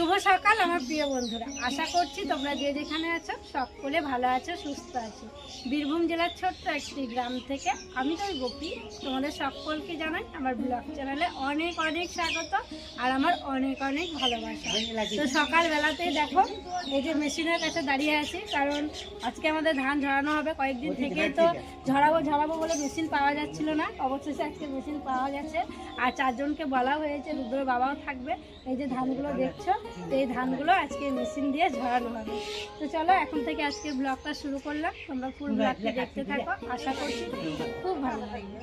শুভ সকাল আমার প্রিয় বন্ধুরা। আশা করছি তোমরা যে যেখানে আছো সকলে ভালো আছো সুস্থ আছো। বীরভূম জেলার ছোট্ট একটি গ্রাম থেকে আমি তো গোপী। তোমাদের সকলকে জানাই আমার ব্লগ চ্যানেলে অনেক অনেক স্বাগত আর আমার অনেক অনেক ভালোবাসা। তো সকালবেলাতেই দেখো এই যে মেশিনের কাছে দাঁড়িয়ে আছি কারণ আজকে আমাদের ধান ঝরানো হবে। কয়েকদিন থেকে তো ঝরাবো ঝরাবো বলে মেশিন পাওয়া যাচ্ছিল না। অবশেষে আজকে মেশিন পাওয়া গেছে। আর চারজনকে বলা হয়েছে রুদ্র বাবাও থাকবে। এই যে ধানগুলো দেখছ এই ধানগুলো আজকে মেশিন দিয়ে ঝরানো হবে। তো চলো এখন থেকে আজকে ব্লগটা শুরু করলাম। তোমরা ফুল ব্লগটা দেখতে থাকো। আশা করছি খুব ভালো লাগবে।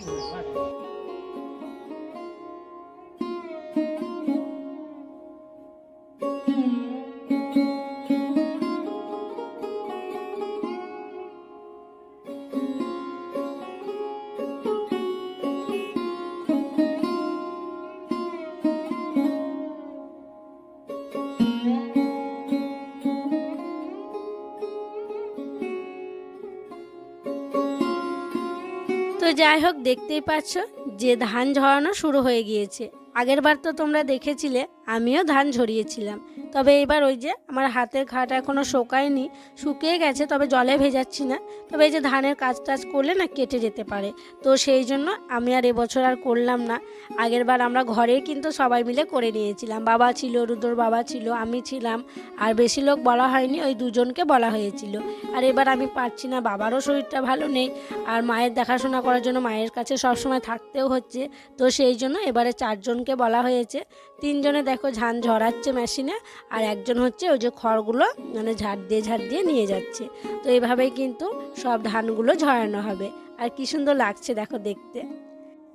তো যাই হোক, দেখতেই পাচ্ছ যে ধান ঝরানো শুরু হয়ে গিয়েছে। আগের বার তো তোমরা দেখেছিলে, আমিও ধান ঝরিয়েছিলাম। তবে এবার ওই যে আমার হাতের ঘাট এখনও শোকায়নি, শুকিয়ে গেছে, তবে জলে ভেজাচ্ছি না। তবে এই যে ধানের কাজ টাজ করলে না কেটে যেতে পারে। তো সেই জন্য আমি আর এবছর আর করলাম না। আগের বার আমরা ঘরে কিন্তু সবাই মিলে করে নিয়েছিলাম। বাবা ছিল, রুদ্র বাবা ছিল, আমি ছিলাম। আর বেশি লোক বলা হয়নি, ওই দুজনকে বলা হয়েছিল। আর এবার আমি পারছি না, বাবারও শরীরটা ভালো নেই। আর মায়ের দেখাশোনা করার জন্য মায়ের কাছে সবসময় থাকতেও হচ্ছে। তো সেই জন্য এবারে চারজনকে বলা হয়েছে। তিনজনে দেখো ধান ঝরাচ্ছে মেশিনে। আর একজন হচ্ছে ওই যে খড়গুলো মানে ঝাড় দিয়ে ঝাড় দিয়ে নিয়ে যাচ্ছে। তো এইভাবেই কিন্তু সব ধানগুলো ঝরানো হবে। আর কি সুন্দর লাগছে দেখো দেখতে।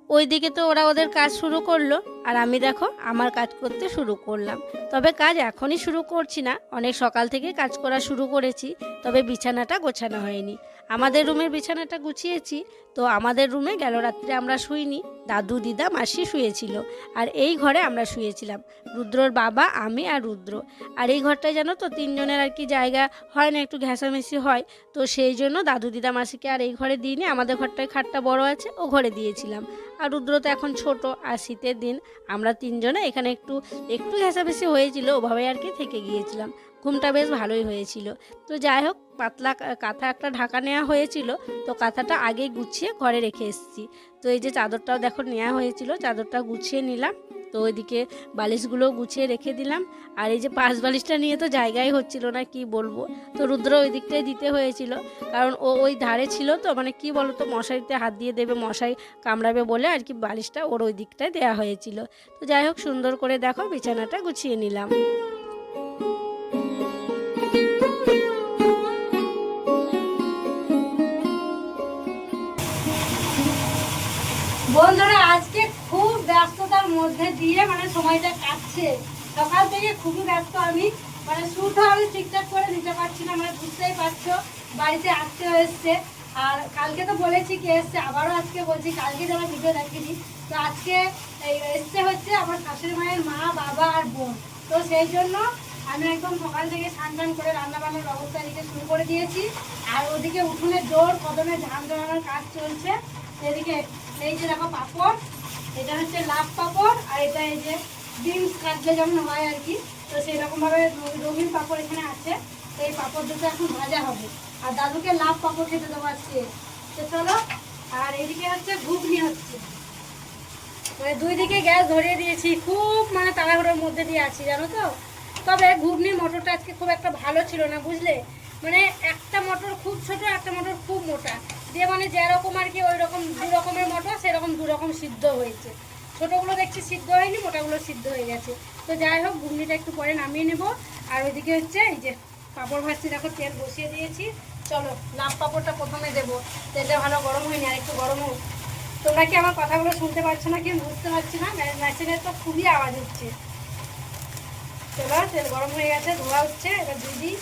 ওইদিকে তো ওরা ওদের কাজ শুরু করল। আর আমি দেখো আমার কাজ করতে শুরু করলাম। তবে কাজ এখনই শুরু করছি না। অনেক সকাল থেকে কাজ করা শুরু করেছি। তবে বিছানাটা গোছানো হয়নি। আমাদের রুমের বিছানাটা গুছিয়েছি, তো আমাদের রুমে গেল রাত্রে আমরা শুইনি। দাদু, দিদা, মাসি শুয়েছিল আর এই ঘরে আমরা শুয়েছিলাম। রুদ্রর বাবা, আমি আর রুদ্র। আর এই ঘরটায় জানো তো, তিনজনের আর কি জায়গা হয় না, একটু ঘেঁষামেশি হয়। তো সেই জন্য দাদু, দিদা, মাসিকে আর এই ঘরে দিইনি। আমাদের ঘরটায় খাটটা বড় আছে, ও ঘরে দিয়েছিলাম। আর রুদ্র তো এখন ছোট, আর শীতের দিন আমরা তিনজনে এখানে একটু একটু ঘেঁষামেশি হয়েছিল, ওভাবে আর কি থেকে গিয়েছিলাম। ঘুমটা বেশ ভালোই হয়েছিল। তো যাই হোক, পাতলা কাঁথা একটা ঢাকা নেওয়া হয়েছিল। তো কাঁথাটা আগেই গুছিয়ে ঘরে রেখে এসেছি। তো এই যে চাদরটাও দেখো নেওয়া হয়েছিল, চাদরটা গুছিয়ে নিলাম। তো ওইদিকে বালিশগুলো গুছিয়ে রেখে দিলাম। আর এই যে পাশ বালিশটা নিয়ে তো জায়গাই হচ্ছিল না, কি বলব? তো রুদ্র ওই দিকটাই দিতে হয়েছিল। কারণ ও ওই ধারে ছিল তো মানে কি বলো তো মশারিতে হাত দিয়ে দেবে মশাই কামড়াবে বলে আর কি বালিশটা ওর ওই দিকটায় দেওয়া হয়েছিল। তো যাই হোক, সুন্দর করে দেখো, বিছানাটা গুছিয়ে নিলাম। মধ্যে দিয়ে মানে সময়টা কাটছে। সকাল থেকে খুবই ব্যস্ত আমি। মানে শুরুটা আমি ঠিকঠাক করে দিতে পারছি না মানে বুঝতেই পারছ, বাড়িতে আসতে এসছে। আর কালকে তো বলেছি কে এসছে, আবারও আজকে বলছি, কালকে যারা ভিডিও দেখেনি। তো আজকে এসছে হচ্ছে আমার শাশুড়ি মায়ের মা, বাবা আর বোন। তো সেই জন্য আমি একদম সকাল থেকে স্নান টান করে রান্না বান্নার ব্যবস্থা এদিকে শুরু করে দিয়েছি। আর ওদিকে উঠোনে জোর কদমে ধান জড়ানোর কাজ চলছে। এদিকে এই যে দেখো পাপড় এটা হচ্ছে লাভ পাপড়, আর এটা এই যে বিনস কাটলে যেমন হয় আর কি, তো সেই রকমভাবে রঙিন পাপড় এখানে আছে। তো এই পাপড় দুটো এখন ভাজা হবে। আর দাদুকে লাভ পাপড় খেতে দেবো আজকে। তো চলো, আর এদিকে হচ্ছে ঘুগনি হচ্ছে। মানে দুই দিকে গ্যাস ধরিয়ে দিয়েছি। খুব মানে তাড়াহুড়োর মধ্যে দিয়ে আছি, জানো তো? তবে ঘুগনির মটরটা আজকে খুব একটা ভালো ছিল না, বুঝলে? মানে একটা মটর খুব ছোট, একটা মটর খুব মোটা। দিয়ে মানে যেরকম আর কি ওই রকম দু রকমের মটর সেরকম দু রকম সিদ্ধ হয়েছে। ছোটোগুলো দেখছি সিদ্ধ হয়নি, মোটাগুলো সিদ্ধ হয়ে গেছে। তো যাই হোক, ঘুগনিটা একটু পরে নামিয়ে নেব। আর ওইদিকে হচ্ছে এই যে পাঁপড় ভাজছি, দেখো তেল বসিয়ে দিয়েছি। চলো লাভ পাঁপড়টা প্রথমে দেবো। তেলটা ভালো গরম হয়নি, আর একটু গরম হোক। তোমরা কি আমার কথাগুলো শুনতে পাচ্ছ না কি? বুঝতে পারছি না। মেশিনের তো খুবই আওয়াজ হচ্ছে। চলো, তেল গরম হয়ে গেছে, ধোয়া হচ্ছে। এবার দিয়ে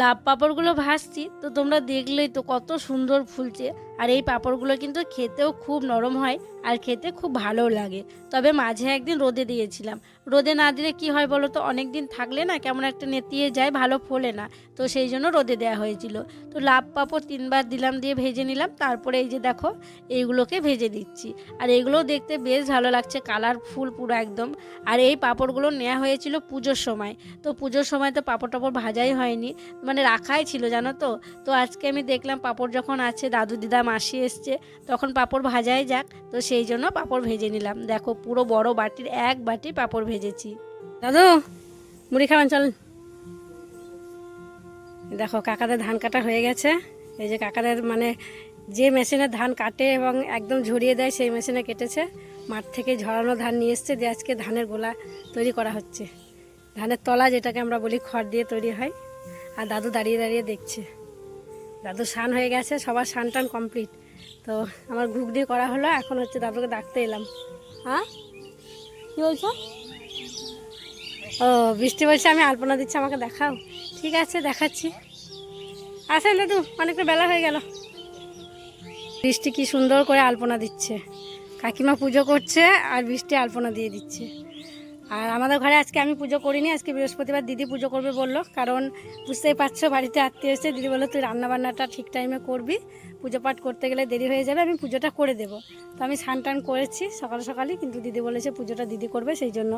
লাভ পাঁপড়গুলো ভাজছি, তো তোমরা দেখলেই তো কত সুন্দর ফুলছে। আর এই পাঁপড়গুলো কিন্তু খেতেও খুব নরম হয় আর খেতে খুব ভালো লাগে। তবে মাঝে একদিন রোদে দিয়েছিলাম। রোদে না দিলে কি হয় বলো তো অনেক দিন থাকলে না কেমন একটা নেতিয়ে যায়, ভালো ফোলে না। তো সেই জন্য রোদে দেওয়া হয়েছিল। তো লাভ পাঁপড় তিনবার দিলাম দিয়ে ভেজে নিলাম, তারপরে এই যে দেখো, এইগুলোকে ভেজে দিচ্ছি। আর এগুলোও দেখতে বেশ ভালো লাগছে কালারফুল পুরো একদম। আর এই পাঁপড়গুলো নেওয়া হয়েছিল পুজোর সময়। তো পুজোর সময় তো পাঁপড় টাপড় ভাজাই হয়নি। মানে রাখাই ছিল, জানো তো? তো আজকে আমি দেখলাম পাঁপড় যখন আছে, দাদু দিদা মাসি এসছে, তখন পাঁপড় ভাজাই যাক। তো সেই জন্য পাঁপড় ভেজে নিলাম। দেখো পুরো বড় বাটির এক বাটি পাঁপড় ভেজেছি। দাদু, মুড়ি খাওয়ান চল। দেখো কাকাদের ধান কাটা হয়ে গেছে। এই যে কাকাদের মানে যে মেশিনে ধান কাটে এবং একদম ঝরিয়ে দেয়, সেই মেশিনে কেটেছে। মাঠ থেকে ঝরানো ধান নিয়ে এসছে, দিয়ে আজকে ধানের গোলা তৈরি করা হচ্ছে। ধানের তলা যেটাকে আমরা বলি খড় দিয়ে তৈরি হয়। আর দাদু দাঁড়িয়ে দাঁড়িয়ে দেখছে। দাদু স্নান হয়ে গেছে, সবার স্নান টান কমপ্লিট তো আমার ঘুগনি করা হলো, এখন হচ্ছে দাদুকে ডাকতে এলাম। হ্যাঁ? কী বলছো? ও, বৃষ্টি বলছে আমি আলপনা দিচ্ছি, আমাকে দেখাও। ঠিক আছে, দেখাচ্ছি। আসেন দাদু, অনেকটা বেলা হয়ে গেল। বৃষ্টি কি সুন্দর করে আলপনা দিচ্ছে। কাকিমা পুজো করছে আর বৃষ্টি আলপনা দিয়ে দিচ্ছে। আর আমাদের ঘরে আজকে আমি পুজো করিনি, আজকে বৃহস্পতিবার দিদি পুজো করবে বলল, কারণ বুঝতেই পারছ বাড়িতে আত্মীয় এসে দিদি বলল তুই রান্নাবান্নাটা ঠিক টাইমে করবি, পুজো পাঠ করতে গেলে দেরি হয়ে যাবে, আমি পুজোটা করে দেবো। তো আমি স্নান টান করেছি সকাল সকালই, কিন্তু দিদি বলেছে পুজোটা দিদি করবে, সেই জন্য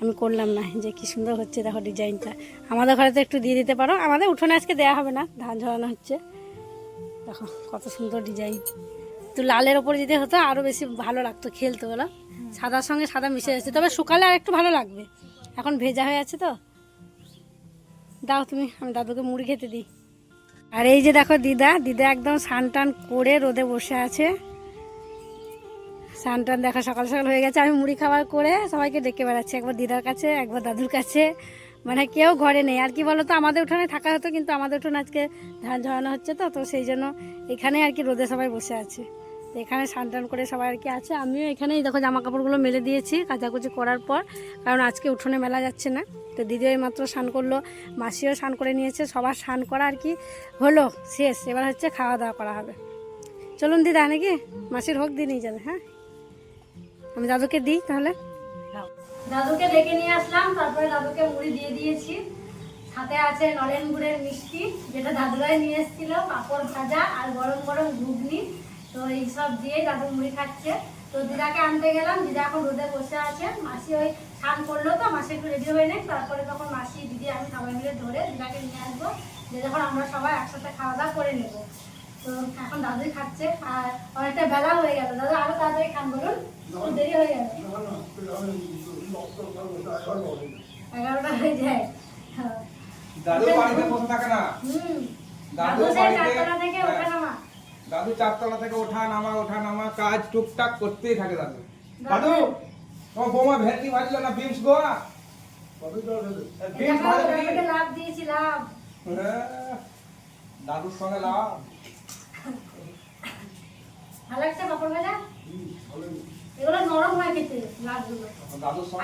আমি করলাম না, যে কি সুন্দর হচ্ছে দেখো ডিজাইনটা। আমাদের ঘরে তো একটু দিয়ে দিতে পারো, আমাদের উঠোনে আজকে দেওয়া হবে না, ধান ঝরানো হচ্ছে। দেখো কত সুন্দর ডিজাইন। তো লালের ওপর যদি হতো আরও বেশি ভালো লাগতো খেলতে বলো। সাদার সঙ্গে সাদা মিশে যাচ্ছে। তবে শুকালে আর একটু ভালো লাগবে। এখন ভেজা হয়ে আছে তো। দাও তুমি, আমি দাদুকে মুড়ি খেতে দিই। আর এই যে দেখো দিদা দিদা একদম স্নান টান করে রোদে বসে আছে। স্নান টান দেখা সকাল সকাল হয়ে গেছে। আমি মুড়ি খাবার করে সবাইকে ডেকে বেড়াচ্ছি, একবার দিদার কাছে, একবার দাদুর কাছে। মানে কেউ ঘরে নেই। আর কি বলো তো আমাদের উঠোনে থাকা হতো, কিন্তু আমাদের উঠোনে আজকে ধান ঝরানো হচ্ছে তো তো সেই জন্য এখানে আর কি রোদে সবাই বসে আছে। এখানে টান করে সবাই আর কি আছে। আমিও এখানেই দেখো জামা কাপড়গুলো মেলে দিয়েছি কাচাকুচি করার পর, কারণ আজকে উঠোনে মেলা যাচ্ছে না। তো দিদিও মাত্র স্নান করল, মাসিও স্নান করে নিয়েছে, সবার স্নান করা আর কি হলো, শেষ। এবার হচ্ছে খাওয়া দাওয়া করা হবে। চলুন দিদা, নাকি? মাসির হোক, দিয়ে নিয়ে যাবে হ্যাঁ? আমি দাদুকে দিই তাহলে। দাদুকে ডেকে নিয়ে আসলাম, তারপরে দাদুকে মুড়ি দিয়ে দিয়েছি। সাথে আছে নলেন গুড়ের মিষ্টি, যেটা দাদুরাই নিয়ে এসেছিল, পাঁপড় ভাজা আর গরম গরম ঘুগনি। তো এইসব দিয়ে দাদু মুড়ি খাচ্ছে তো দিদাকে আনতে গেলাম। দিদা এখন রোদে বসে আছে। মাসি ওই স্নান করল তো মাসি একটু রেডি হয়ে নেই। তারপরে তখন মাসি দিদি আমি সবাই মিলে ধরে দিদাকে নিয়ে আসব। যে যখন আমরা সবাই একসাথে খাওয়া দাওয়া করে নেব। তো এখন দাদুই খাচ্ছে। আর অনেকটা বেলা হয়ে গেল। দাদু আরও তাড়াতাড়ি খান বলুন। দেরি হয়ে গেল। এগারোটা হয়ে যায়। দাদু বাড়িতে বসে থাকে না? হুম। দাদু সেই চারতলা থেকে ওঠা নামা দাদু চারতলা থেকে ওঠা নামা ওঠা নামা কাজ টুকটাক করতেই থাকে দাদু। দাদু? তোমার বৌমা ভেটকি ভাজলো না বিমস গোয়া হ্যাঁ, দাদুর সঙ্গে লাভ। ভালো লাগছে পাপড় ভাজা? এগুলো নরম হয় খেতে লাভগুলো।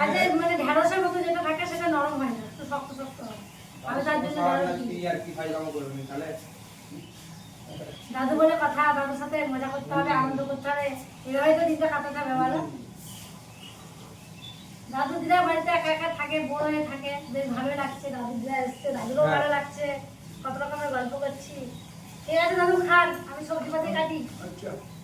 আর যে মানে ঢেঁড়সের মতো যেটা থাকে সেটা নরম হয় না শক্ত শক্ত হয়। আমি তার জন্য। কি কি করবেন তাহলে দাদু বলে কথা দাদুর সাথে মজা করতে হবে আনন্দ করতে হবে। এভাবে তো দিতে কাটাতে হবে বলো দাদু দিদা বাড়িতে একা একা থাকে বড় হয়ে থাকে বেশ ভালো লাগছে। দাদু দিদা এসছে দাদুরও হ্যাঁ। ভালো লাগছে। কত রকমের গল্প করছি। ঠিক আছে দাদু খান আমি সবজি পাতি কাটি। বলবে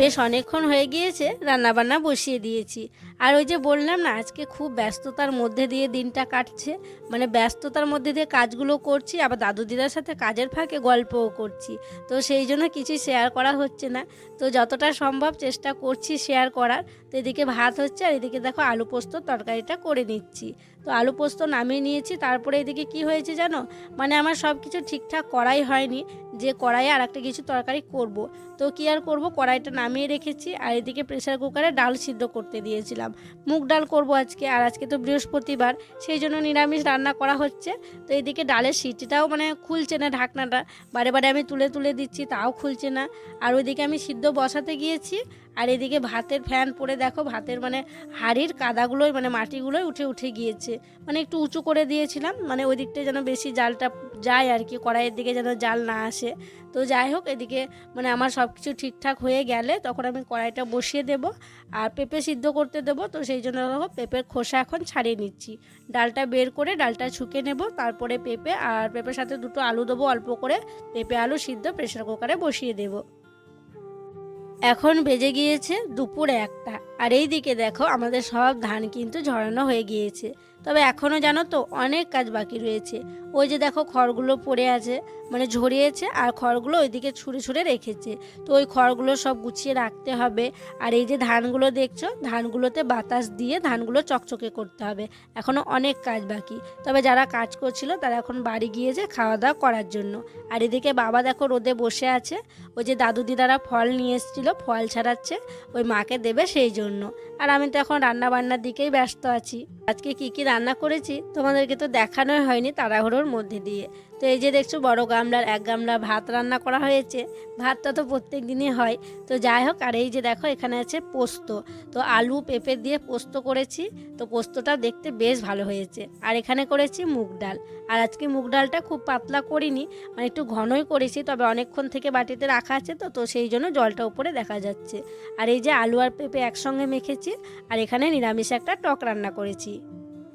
বেশ অনেকক্ষণ হয়ে গিয়েছে, রান্নাবান্না বসিয়ে দিয়েছি। আর ওই যে বললাম না, আজকে খুব ব্যস্ততার মধ্যে দিয়ে দিনটা কাটছে। মানে ব্যস্ততার মধ্যে দিয়ে কাজগুলো করছি, আবার দাদু দিদার সাথে কাজের ফাঁকে গল্পও করছি। তো সেই জন্য কিছুই শেয়ার করা হচ্ছে না। তো যতটা সম্ভব চেষ্টা করছি শেয়ার করার। তো এদিকে ভাত হচ্ছে, আর এদিকে দেখো আলু পোস্ত তরকারিটা করে নিচ্ছি। তো আলু পোস্ত নামিয়ে নিয়েছি, তারপরে এদিকে কি হয়েছে জানো? মানে আমার সব কিছু ঠিকঠাক করাই হয়নি। যে কড়াইয়ে আর একটা কিছু তরকারি করব। তো কি আর করব? কড়াইটা নামিয়ে রেখেছি আর এদিকে প্রেশার কুকারে ডাল সিদ্ধ করতে দিয়েছিলাম। মুগ ডাল করব আজকে আর আজকে তো বৃহস্পতিবার, সেই জন্য নিরামিষ রান্না করা হচ্ছে। তো এদিকে ডালের সিটিটাও মানে খুলছে না ঢাকনাটা, বারে বারে আমি তুলে তুলে দিচ্ছি, তাও খুলছে না। আর ওইদিকে আমি সিদ্ধ বসাতে গিয়েছি। আর এদিকে ভাতের ফ্যান পরে দেখো, ভাতের মানে হাড়ির কাদাগুলোই মানে মাটিগুলোই উঠে উঠে গিয়েছে। মানে একটু উঁচু করে দিয়েছিলাম মানে ওই দিকটা যেন বেশি জালটা যায় আর কি, কড়াইয়ের দিকে যেন জাল না আসে। তো যাই হোক, এদিকে মানে আমার সব কিছু ঠিকঠাক হয়ে গেলে তখন আমি কড়াইটা বসিয়ে দেব আর পেঁপে সিদ্ধ করতে দেবো। তো সেই জন্য দেখো, পেঁপের খোসা এখন ছাড়িয়ে নিচ্ছি। ডালটা বের করে ডালটা ছুকে নেব, তারপরে পেঁপে আর পেঁপের সাথে দুটো আলু দেবো অল্প করে। পেঁপে আলু সিদ্ধ প্রেশার কুকারে বসিয়ে দেব। এখন বেজে গিয়েছে দুপুর একটা। আর এই দিকে দেখো আমাদের সব ধান কিন্তু ঝরানো হয়ে গিয়েছে। তবে এখনও জানো তো অনেক কাজ বাকি রয়েছে। ওই যে দেখো খড়গুলো পড়ে আছে মানে ঝরিয়েছে আর খড়গুলো ওইদিকে ছুঁড়ে ছুঁড়ে রেখেছে। তো ওই খড়গুলো সব গুছিয়ে রাখতে হবে। আর এই যে ধানগুলো দেখছ, ধানগুলোতে বাতাস দিয়ে ধানগুলো চকচকে করতে হবে। এখনও অনেক কাজ বাকি। তবে যারা কাজ করছিল তারা এখন বাড়ি গিয়েছে খাওয়া দাওয়া করার জন্য। আর এদিকে বাবা দেখো রোদে বসে আছে। ওই যে দাদু দিদারা ফল নিয়ে এসেছিল, ফল ছাড়াচ্ছে, ওই মাকে দেবে সেই জন্য। আর আমি তো এখন রান্না বান্নার দিকেই ব্যস্ত আছি। আজকে কি কি রান্না করেছি তোমাদেরকে তো দেখানোই হয়নি, তাড়াহুড়োর মধ্যে দিয়ে। তো এই যে দেখছ, বড় গামলার এক গামলা ভাত রান্না করা হয়েছে। ভাতটা তো প্রত্যেক দিনই হয়। তো যাই হোক, আর এই যে দেখো, এখানে আছে পোস্ত। তো আলু পেঁপে দিয়ে পোস্ত করেছি। তো পোস্তটা দেখতে বেশ ভালো হয়েছে। আর এখানে করেছি মুগ ডাল। আর আজকে মুগ ডালটা খুব পাতলা করিনি। মানে একটু ঘনই করেছি, তবে অনেকক্ষণ থেকে বাটিতে রাখা আছে তো তো সেই জন্য জলটা উপরে দেখা যাচ্ছে। আর এই যে আলু আর পেঁপে একসঙ্গে মেখেছি। আর এখানে নিরামিষ একটা টক রান্না করেছি।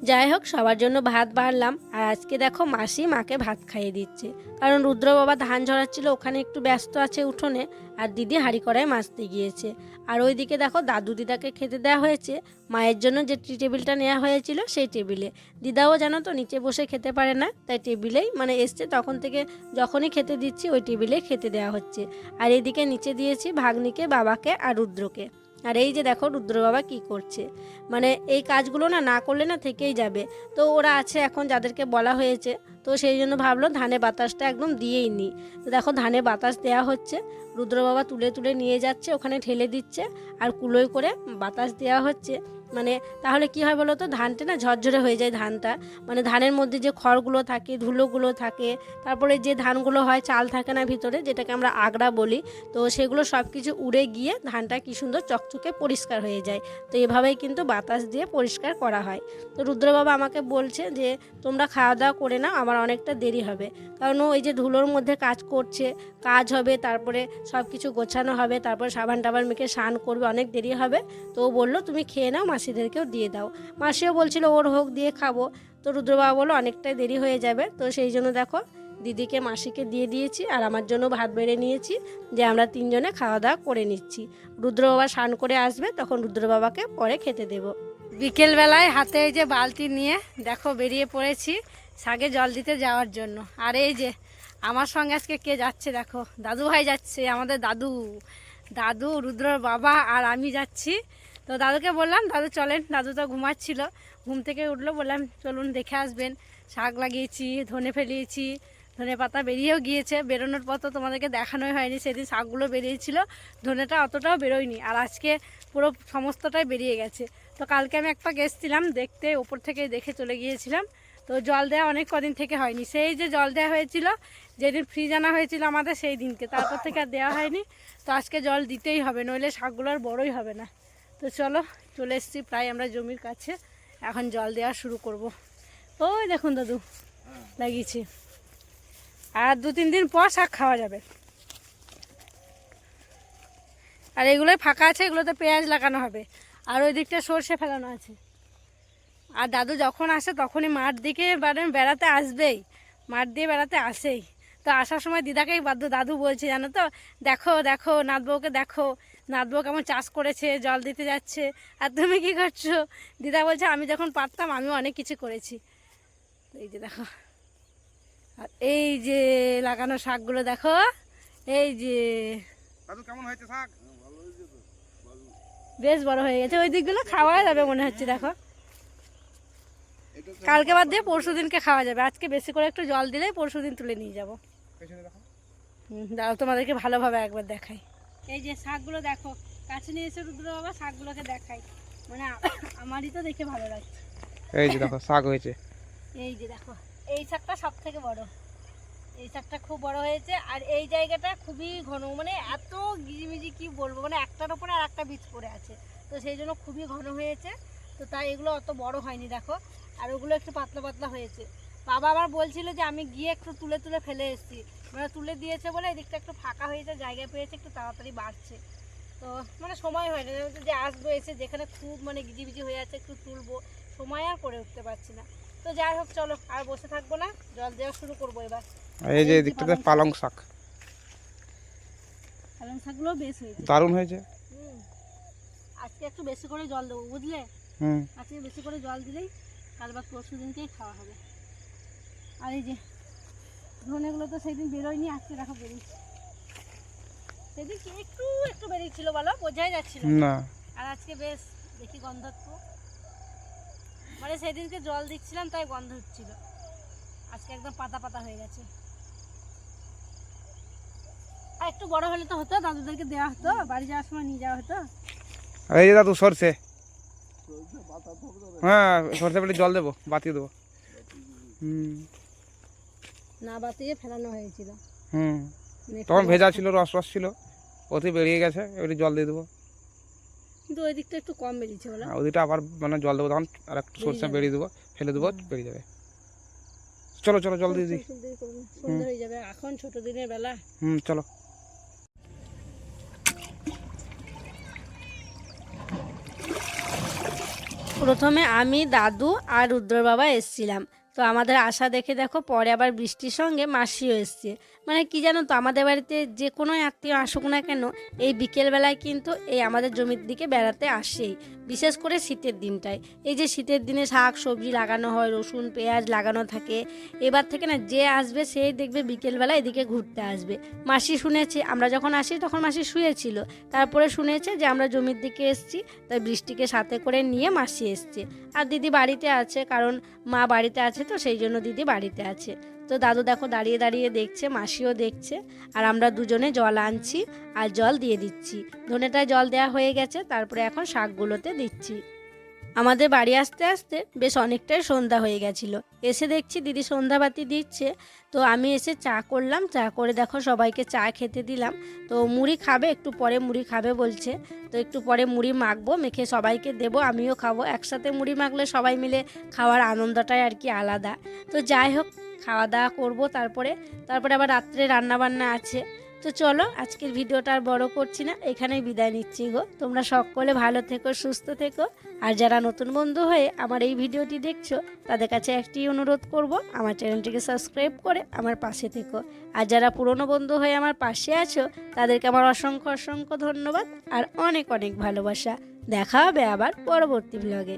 যাই হোক, সবার জন্য ভাত বাড়লাম। আর আজকে দেখো মাসি মাকে ভাত খাইয়ে দিচ্ছে। কারণ রুদ্র বাবা ধান ঝরাচ্ছিল, ওখানে একটু ব্যস্ত আছে উঠোনে, আর দিদি হাঁড়ি কড়ায় মাছতে গিয়েছে। আর ওইদিকে দেখো দাদু দিদাকে খেতে দেওয়া হয়েছে। মায়ের জন্য যে টি টেবিলটা নেওয়া হয়েছিল, সেই টেবিলে। দিদাও জানো তো নিচে বসে খেতে পারে না, তাই টেবিলেই মানে এসছে, তখন থেকে যখনই খেতে দিচ্ছি, ওই টেবিলে খেতে দেওয়া হচ্ছে। আর এদিকে নিচে দিয়েছি ভাগ্নিকে, বাবাকে আর রুদ্রকে। আর এই যে দেখো রুদ্র বাবা কি করছে? মানে এই কাজগুলো না না করলে না থেকেই যাবে। তো ওরা আছে এখন যাদেরকে বলা হয়েছে। তো সেই জন্য ভাবলো ধানে বাতাসটা একদম দিয়েই নি। তো দেখো ধানে বাতাস দেয়া হচ্ছে। রুদ্র বাবা তুলে তুলে নিয়ে যাচ্ছে, ওখানে ঠেলে দিচ্ছে। আর কুলোয় করে বাতাস দেওয়া হচ্ছে। মানে তাহলে কি হয় বলো তো ধানটা না ঝরঝরে হয়ে যায় ধানটা। মানে ধানের মধ্যে যে খড়গুলো থাকে, ধুলোগুলো থাকে, তারপরে যে ধানগুলো হয় চাল থাকে না ভিতরে, যেটাকে আমরা আগড়া বলি, তো সেগুলো সব কিছু উড়ে গিয়ে ধানটা কি সুন্দর চকচকে পরিষ্কার হয়ে যায়। তো এভাবেই কিন্তু বাতাস দিয়ে পরিষ্কার করা হয়। তো রুদ্রবাবা আমাকে বলছে যে, তোমরা খাওয়া দাওয়া করে নাও, আমার অনেকটা দেরি হবে। কারণ ওই যে ধুলোর মধ্যে কাজ করছে, কাজ হবে, তারপরে সব কিছু গোছানো হবে, তারপর সাবান টাবান মেখে স্নান করবে, অনেক দেরি হবে। তো ও বলল, তুমি খেয়ে নাও মাসিদেরকেও দিয়ে দাও। মাসিও বলছিল, ওর হোক দিয়ে খাব। তো রুদ্র বাবা বলল, অনেকটাই দেরি হয়ে যাবে। তো সেই জন্য দেখো, দিদিকে, মাসিকে দিয়ে দিয়েছি আর আমার জন্য ভাত বেড়ে নিয়েছি যে আমরা তিনজনে খাওয়া দাওয়া করে নিচ্ছি। রুদ্রবাবা স্নান করে আসবে, তখন রুদ্র বাবাকে পরে খেতে দেব। বিকেলবেলায় হাতে এই যে বালতি নিয়ে দেখো বেরিয়ে পড়েছি শাকে জল দিতে যাওয়ার জন্য। আর এই যে আমার সঙ্গে আজকে কে যাচ্ছে দেখো? দাদু ভাই যাচ্ছে, আমাদের দাদু। দাদু রুদ্রর বাবা আর আমি যাচ্ছি। তো দাদুকে বললাম, দাদু চলেন। দাদু তো ঘুমাচ্ছিল। ঘুম থেকে উঠল, বললাম, চলুন, দেখে আসবেন। শাক লাগিয়েছি, ধনে ফেলিয়েছি, ধনে পাতা বেরিয়েও গিয়েছে। বেরোনোর পর তো তোমাদেরকে দেখানোই হয়নি, সেদিন শাকগুলো বেরিয়েছিল। ধনেটা অতটাও বেরোয়নি আর আজকে পুরো সমস্তটাই বেরিয়ে গেছে। তো কালকে আমি এক পা গেছিলাম দেখতে ওপর থেকে দেখে চলে গিয়েছিলাম। তো জল দেওয়া অনেক কদিন থেকে হয়নি। সেই যে জল দেওয়া হয়েছিল, যেদিন ফ্রিজ আনা হয়েছিল আমাদের সেই দিনকে। তারপর থেকে আর দেওয়া হয়নি। তো আজকে জল দিতেই হবে, নইলে শাকগুলো আর বড়ই হবে না। তো চলো, চলে এসেছি, প্রায় আমরা জমির কাছে। এখন জল দেওয়া শুরু করব। ওই দেখুন দাদু, লাগিয়েছি। আর দু তিন দিন পর শাক খাওয়া যাবে। আর এগুলোই ফাঁকা আছে, এগুলোতে পেঁয়াজ লাগানো হবে। আর ওই দিকটা সর্ষে ফেলানো আছে। আর দাদু যখন আসে, তখনই মাঠ দিকে মানে বেড়াতে আসবেই। মাঠ দিয়ে বেড়াতে আসেই। তো আসার সময় দিদাকেই বাধ্য, দাদু বলছে, জানো তো, দেখো দেখো, নাতবউকে দেখো নাতবউ কেমন চাষ করেছে জল দিতে যাচ্ছে আর তুমি কী করছ? দিদা বলছে আমি যখন পারতাম আমিও অনেক কিছু করেছি। এই যে দেখো আর এই যে লাগানো শাকগুলো দেখো এই যে কেমন হয়েছে শাক? বেশ বড় হয়ে গেছে ওই দিকগুলো খাওয়া যাবে মনে হচ্ছে দেখো। কালকে বাদ দিয়ে পরশু দিনকে খাওয়া যাবে আজকে বেশি করে একটু জল দিলেই পরশু দিন তুলে নিয়ে যাব। দাঁড়াও তোমাদেরকে ভালোভাবে একবার দেখাই। এই যে শাকগুলো দেখো কাছে নিয়ে এসে রুদ্র বাবা শাকগুলোকে দেখাই মানে আমারই তো দেখে ভালো লাগছে এই যে দেখো শাক হয়েছে। এই যে দেখো এই শাকটা সব থেকে বড়। এই শাকটা খুব বড় হয়েছে আর এই জায়গাটা খুবই ঘন মানে এত গিজিমিজি কি বলব মানে একটার ওপরে আর একটা বীজ পড়ে আছে। তো সেই জন্য খুবই ঘন হয়েছে তো তাই এগুলো অত বড় হয়নি দেখো। আর ওগুলো একটু পাতলা পাতলা হয়েছে। বাবা আবার বলছিল যে আমি গিয়ে একটু তুলে তুলে ফেলে এসেছি। মানে তুলে দিয়েছে বলে এদিকটা একটু ফাঁকা হয়েছে জায়গা পেয়েছে একটু তাড়াতাড়ি বাড়ছে। তো মানে সময় হয় না যে আসব এসে যেখানে খুব মানে গিজিবিজি হয়ে আছে একটু তুলবো সময় আর করে উঠতে পারছি না। তো যাই হোক চলো আর বসে থাকব না জল দেওয়া শুরু করব এবার। এই যে এদিকটাতে পালং শাক। পালং শাকগুলো বেশ হয়েছে। দারুণ হয়েছে। আজকে একটু বেশি করে জল দেবো বুঝলে? হুম। আজকে বেশি করে জল দিলেই কাল বা পরশু দিনকেই খাওয়া হবে। আর এই যে ধনেগুলো তো সেদিন বেরোয়নি আজকে দেখো বেরিয়েছে। সেদিন কি একটু একটু বেরিয়েছিল বলো? বোঝাই যাচ্ছিল না। আর আজকে বেশ দেখি গন্ধত্ব। মানে সেদিনকে জল দিচ্ছিলাম তাই গন্ধ হচ্ছিল। আজকে একদম পাতা পাতা হয়ে গেছে। আর একটু বড় হলে তো হতো দাদুদেরকে দেওয়া হতো বাড়ি যাওয়ার সময় নিয়ে যাওয়া হতো। এই যে দাদু সরষে। হ্যাঁ সরষে পেলে জল দেবো বাতি দেবো। হুম। না বাতিয়ে ফেলানো হয়েছিল। হুম। তখন ভেজা ছিল রস রস ছিল ওতে বেরিয়ে গেছে এবারে জল দিয়ে দেবো। কিন্তু ওই দিকটা একটু কম বেরিয়েছে বলো। আর ওদিকটা আবার মানে জল দেবো তখন আর একটু সরষে বেরিয়ে দেবো ফেলে দেবো বেরিয়ে যাবে। চলো চলো জল দিয়ে দিই। চল, চল, দেরি করো না। সন্ধ্যা হয়ে যাবে। এখন ছোট দিনের বেলা। হুম চলো। প্রথমে আমি দাদু আর রুদ্র বাবা এসছিলাম। তো আমাদের আশা দেখে দেখো পরে আবার বৃষ্টির সঙ্গে মাসিও এসছে। মানে কি জানো তো, আমাদের বাড়িতে যে কোনো আত্মীয় আসুক না কেন, এই বিকেলবেলায় কিন্তু এই আমাদের জমির দিকে বেড়াতে আসেই, বিশেষ করে শীতের দিনটায়। এই যে শীতের দিনে শাক সবজি লাগানো হয়, রসুন, পেঁয়াজ লাগানো থাকে, এবার থেকে না যে আসবে সেই দেখবে বিকেলবেলা এদিকে ঘুরতে আসবে। মাসি শুনেছে, আমরা যখন আসি তখন মাসি শুয়েছিল, তারপরে শুনেছে যে আমরা জমির দিকে এসছি, তাই বৃষ্টিকে সাথে করে নিয়ে মাসি এসছে। আর দিদি বাড়িতে আছে, কারণ মা বাড়িতে আছে তো সেই জন্য দিদি বাড়িতে আছে। তো দাদু দেখো দাঁড়িয়ে দাঁড়িয়ে দেখছে, মাসিও দেখছে, আর আমরা দুজনে জল আনছি আর জল দিয়ে দিচ্ছি। ধনেটায় জল দেওয়া হয়ে গেছে, তারপরে এখন শাকগুলোতে দিচ্ছি। আমাদের বাড়ি আসতে আসতে বেশ অনেকটাই সন্ধ্যা হয়ে গেছিল। এসে দেখছি দিদি সন্ধ্যাবাতি দিচ্ছে। তো আমি এসে চা করলাম। চা করে দেখো সবাইকে চা খেতে দিলাম। তো মুড়ি খাবে, একটু পরে মুড়ি খাবে বলছে। তো একটু পরে মুড়ি মাখবো, মেখে সবাইকে দেবো, আমিও খাব। একসাথে মুড়ি মাখলে সবাই মিলে খাওয়ার আনন্দটাই আর কি আলাদা। তো যাই হোক, খাওয়া দাওয়া করব তারপরে। তারপরে আবার রাত্রে রান্না বান্না আছে। তো চলো, আজকের ভিডিওটা আর বড় করছি না, এখানেই বিদায় নিচ্ছি গো। তোমরা সকলে ভালো থেকো, সুস্থ থেকো। আর যারা নতুন বন্ধু হয়ে আমার এই ভিডিওটি দেখছ, তাদের কাছে একটি অনুরোধ করব, আমার চ্যানেলটিকে সাবস্ক্রাইব করে আমার পাশে থেকো। আর যারা পুরনো বন্ধু হয়ে আমার পাশে আছো, তাদেরকে আমার অসংখ্য অসংখ্য ধন্যবাদ আর অনেক অনেক ভালোবাসা। দেখা হবে আবার পরবর্তী ব্লগে